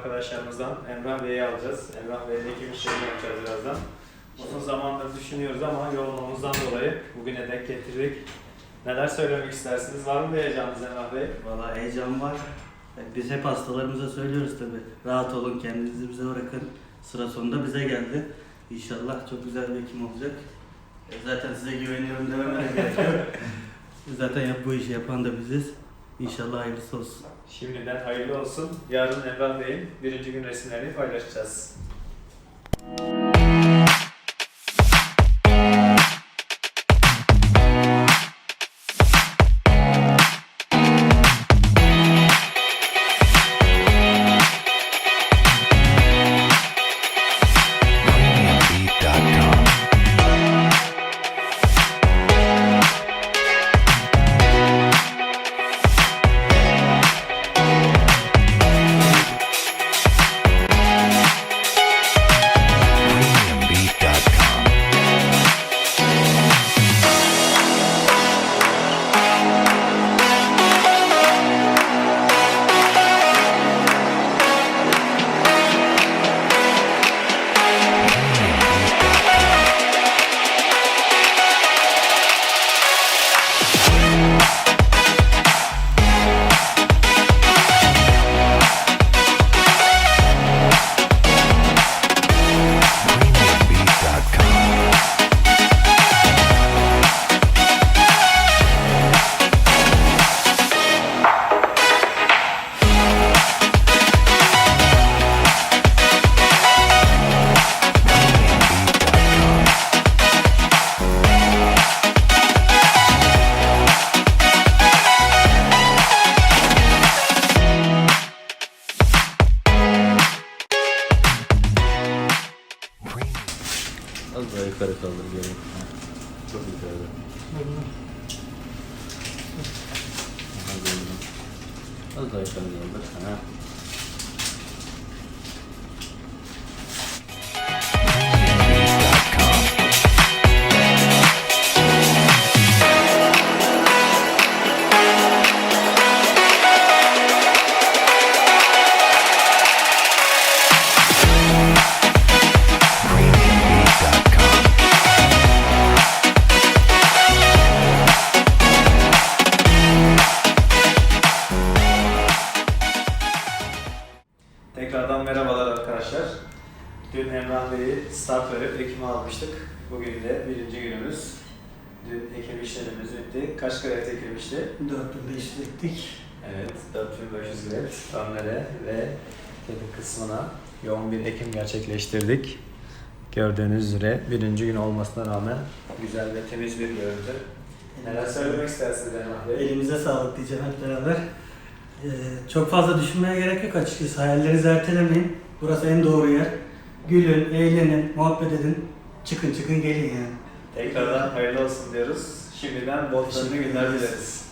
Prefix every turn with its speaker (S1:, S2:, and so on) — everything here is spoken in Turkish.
S1: Emrah Bey'i alacağız. Emrah Bey'le ekim işlerini yapacağız birazdan. Uzun zamandır düşünüyoruz ama yoğunluğumuzdan dolayı bugüne denk getirdik. Neler söylemek istersiniz? Var mı bir heyecanınız Emrah Bey?
S2: Valla heyecan var. Biz hep hastalarımıza söylüyoruz tabi. Rahat olun kendinizi bize bırakın. Sıra sonunda bize geldi. İnşallah çok güzel bir hekim olacak. E, Zaten size güveniyorum dememe gerek yok. Zaten yap, bu işi yapan da biziz. İnşallah hayırlısı olsun.
S1: Şimdiden hayırlı olsun. Yarın Emrah Bey'in birinci gün resimlerini paylaşacağız.
S2: Az daha yukarı kaldır gerek. Çok yukarıda. Aha, gördüm. Az daha yukarı kaldır. Ha.
S1: Arkadaşlar. Dün Emrah Bey'i start verip ekime almıştık. Bugün de birinci günümüz. Dün ekim işlemimiz bitti. Kaç kredi ekilmişti?
S2: 4500 ettik.
S1: Evet, 4500 gret önlere ve tepe kısmına yoğun bir ekim gerçekleştirdik. Gördüğünüz üzere birinci gün olmasına rağmen güzel ve temiz bir görüntü. Neler söylemek istersiniz Emrah Bey?
S2: Elimize sağlık diyeceğim hep beraber. Ee, çok fazla düşünmeye gerek yok açıkçası. Hayallerinizi ertelemeyin. Burası en doğru yer. Gülün, eğlenin, muhabbet edin. Çıkın çıkın gelin yani.
S1: Tekrardan hayırlı olsun diyoruz. Şimdiden bol günler dileriz.